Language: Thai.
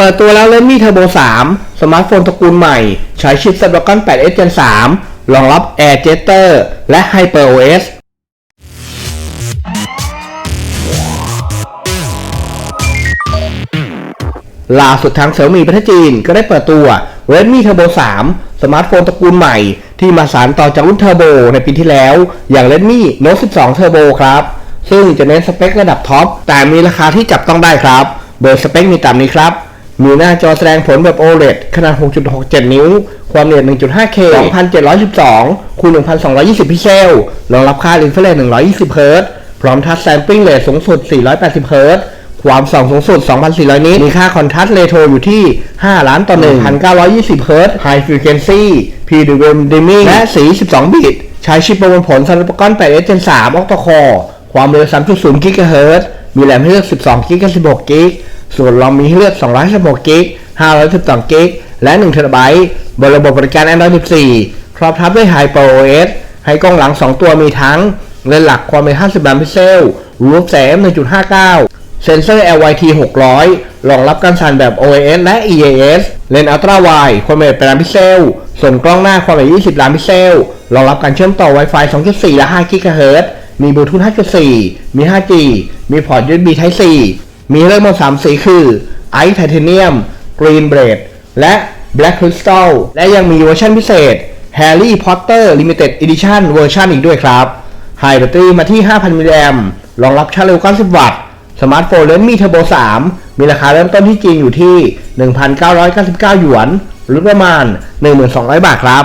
เปิดตัวแล้ว Redmi Turbo 3 สมาร์ทโฟนตระกูลใหม่ ใช้ชิป Snapdragon 8 Gen 3รองรับ Air Jester และ HyperOS ล่าสุดทางเสี่ยมี่ประเทศจีนก็ได้เปิดตัว Redmi Turbo 3 สมาร์ทโฟนตระกูลใหม่ ที่มาสานต่อจากรุ่น Turbo ในปีที่แล้ว อย่าง Redmi Note 12 Turbo ครับ ซึ่งจะเน้นสเปคระดับท็อป แต่มีราคาที่จับต้องได้ครับ โดยสเปคมีตามนี้ครับ มีหน้าจอแสดงผลแบบ OLED ขนาด 6.67 นิ้ว ความละเอียด 1.5K 2712คูณ1220 พิกเซล รองรับค่า Infrared 120 เฮิรตซ์พร้อมทัชแซมปิ้งเรทสูงสุด 480 เฮิรตซ์ความส่องสูงสุด 2,400 นิตมีค่าคอนทราสต์เรโทรอยู่ที่ 5 ล้านต่อ1,920 เฮิรตซ์ High Frequency PWM Dimming และสี 12 บิต ใช้ชิปประมวลผล Snapdragon 8 Gen 3 Octa Core ความเร็ว 3.0 GHz มีแรมให้เลือก 12กิกกับ16กิกส่วนรอมมีให้เลือก216กิก512กิกและ1 TB บท์บนระบบบริการ Android 14 ครอบทับด้วย HyperOS ให้กล้องหลัง 2 ตัวมีทั้งเลนส์หลักความเป็น50ล้านพิกเซลรูปแสง1.59 เซนเซอร์ LYT 600 รองรับการสั่นแบบ OIS และ EAS เลนส์อัลตร้าไวด์ความเป็น8ล้านพิกเซล ส่วนกล้องหน้าความเป็น20ล้านพิกเซล รองรับการเชื่อมต่อ Wi-Fi 2.4 และ 5 GHz มีบลูทูธ 5.4 มี 5G มีพอร์ต USB Type C มีเลือกมา3สีคือ Ice Titanium Green Blade และ Black Crystal และยังมีเวอร์ชันพิเศษ Harry Potter Limited Edition เวอร์ชันอีกด้วยครับไฮแบตเตอรี่มาที่ 5,000 มิลลิแอมป์รองรับชาร์จเร็ว 90 วัตต์ สมาร์ทโฟน Redmi Turbo 3มีราคาเริ่มต้นที่จีนอยู่ที่ 1,999 หยวน หรือประมาณ 1,200 บาทครับ